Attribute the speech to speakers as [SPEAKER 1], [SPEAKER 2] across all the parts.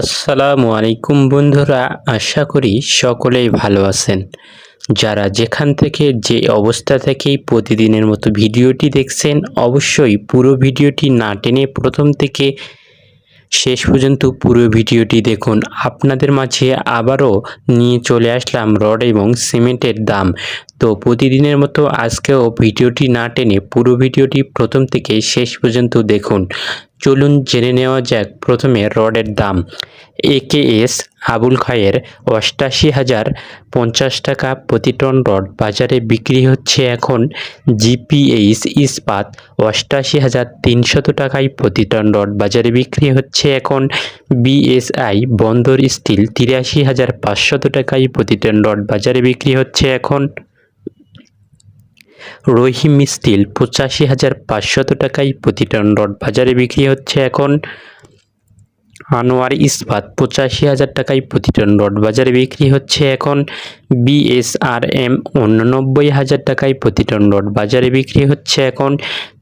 [SPEAKER 1] আসসালামু আলাইকুম বন্ধুরা, আশা করি সকলেই ভালো আছেন। যারা যেখান থেকে যে অবস্থা থেকেই প্রতিদিনের মতো ভিডিওটি দেখছেন, অবশ্যই পুরো ভিডিওটি না টেনে প্রথম থেকে শেষ পর্যন্ত পুরো ভিডিওটি দেখুন। আপনাদের মাঝে আবারও নিয়ে চলে আসলাম রড এবং সিমেন্টের দাম। তো প্রতিদিনের মতো আজকেও ভিডিওটি না টেনে পুরো ভিডিওটি প্রথম থেকে শেষ পর্যন্ত দেখুন। চলুন জেনে নেওয়া যাক প্রথমে রডের দাম। একেএস আবুল খায়ের অষ্টাশি হাজার পঞ্চাশ টাকা প্রতি টন রড বাজারে বিক্রি হচ্ছে এখন জিপিএইচ ইস্পাত অষ্টাশি হাজার তিনশত টাকায় প্রতি টন রড বাজারে বিক্রি হচ্ছে এখন বিএসআই বন্দর স্টিল তিরাশি হাজার পাঁচশত টাকায় প্রতি টন রড বাজারে বিক্রি হচ্ছে এখন রহিম স্টিল পঁচাশি হাজার পাঁচশত টাকায় প্রতি টন রড বাজারে বিক্রি হচ্ছে এখন। আনোয়ার ইস্পাত পঁচাশি হাজার টাকায় প্রতি টন রড বাজারে বিক্রি হচ্ছে এখন। বিএসআরএম উননব্বই হাজার টাকায় প্রতি টন রড বাজারে বিক্রি হচ্ছে এখন।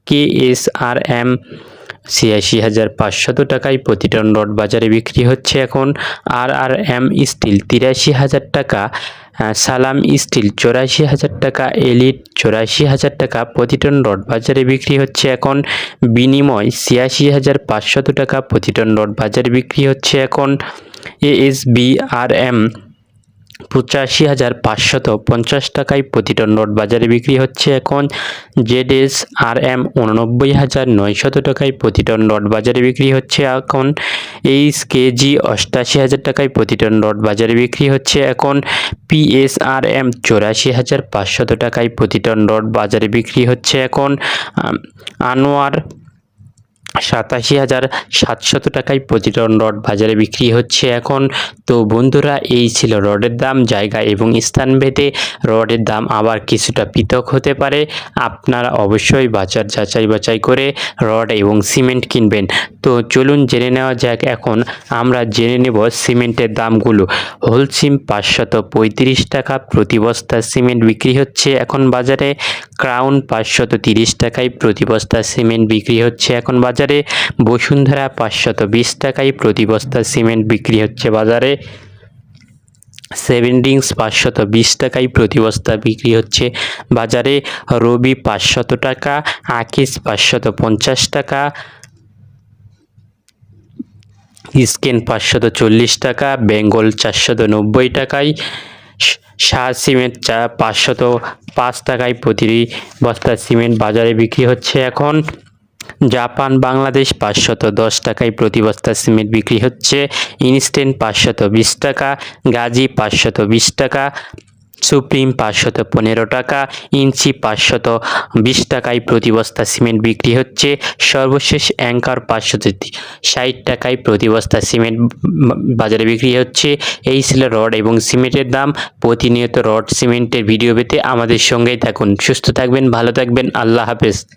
[SPEAKER 1] কেএসআরএম ছিয়াশি হাজার পাঁচশত টাকায় প্রতি টন রড বাজারে বিক্রি হচ্ছে এখন। আর আর এম স্টিল তিরাশি হাজার টাকা সালাম স্টিল চৌরাশি হাজার টাকা, এলিট চৌরাশি হাজার টাকা, প্রতিটন রড বাজারে বিক্রি হচ্ছে এখন বিনিময় ছিয়াশি হাজার পাঁচশত টাকা, প্রতিটন রড বাজারে বিক্রি হচ্ছে এখন এএসবি আর এম পঁচাশি হাজার পাঁচশত পঞ্চাশ টাকায় প্রতি টন নোট বাজারে বিক্রি হচ্ছে এখন। জেডএস আর এম উননব্বই হাজার নয়শত টাকায় প্রতি টন নোট বাজারে বিক্রি হচ্ছে এখন। এইচ কেজি অষ্টাশি হাজার টাকায় প্রতি টন নোট বাজারে বিক্রি হচ্ছে এখন। পিএসআর এম চৌরাশি হাজার পাঁচশত টাকায় প্রতি টন নোট বাজারে বিক্রি হচ্ছে এখন। আনোয়ার সাতাশি হাজার সাতশত টাকায় প্রতি টন রড বাজারে বিক্রি হচ্ছে এখন। তো বন্ধুরা, এই ছিল রডের দাম, জায়গা এবং স্থান ভেদে। রডের দাম আবার কিছুটা পৃথক হতে পারে। আপনারা অবশ্যই বাজার যাচাই বাছাই করে রড এবং সিমেন্ট কিনবেন। তো চলুন জেনে নেওয়া যাক এখন। আমরা জেনে নেব সিমেন্টের দামগুলো। হোলসিম পাঁচশত পঁয়ত্রিশ টাকা, প্রতি বস্তা সিমেন্ট বিক্রি হচ্ছে এখন বাজারে। ক্রাউন পাঁচশত তিরিশ টাকায়, প্রতি বস্তা সিমেন্ট বিক্রি হচ্ছে এখন বাজারে। বসুন্ধরা পাঁচশত বিশ টাকায়, প্রতি বস্তা সিমেন্ট বিক্রি হচ্ছে বাজারে। সেভেন ডিংস পাঁচশত বিশ টাকায়, প্রতি বস্তা বিক্রি হচ্ছে বাজারে। রবি পাঁচশত টাকা, আকিস পাঁচশত পঞ্চাশ টাকা স্কেন পাঁচশত চল্লিশ টাকা, বেঙ্গল চারশত নব্বই টাকায় শাহ সিমেন্ট চা পাঁচশত পাঁচ টাকায় প্রতি বস্তা সিমেন্ট বাজারে বিক্রি হচ্ছে এখন। জাপান, বাংলাদেশ পাঁচশত দশ টাকায় প্রতি বস্তা সিমেন্ট বিক্রি হচ্ছে। ইনস্ট্যান্ট পাঁচশত বিশ টাকা, গাজী পাঁচশত বিশ টাকা সুপ্রিম পাঁচশত পনেরো টাকা, ইঞ্চি পাঁচশত বিশ টাকায় প্রতি বস্তা সিমেন্ট বিক্রি হচ্ছে। সর্বশেষ অ্যাঙ্কার পাঁচশত ষাট টাকায় প্রতি বস্তা সিমেন্ট বাজারে বিক্রি হচ্ছে। এই ছিল রড এবং সিমেন্টের দাম। প্রতিনিয়ত রড, সিমেন্টের ভিডিও পেতে আমাদের সঙ্গেই থাকুন। সুস্থ থাকবেন, ভালো থাকবেন। আল্লাহ হাফেজ।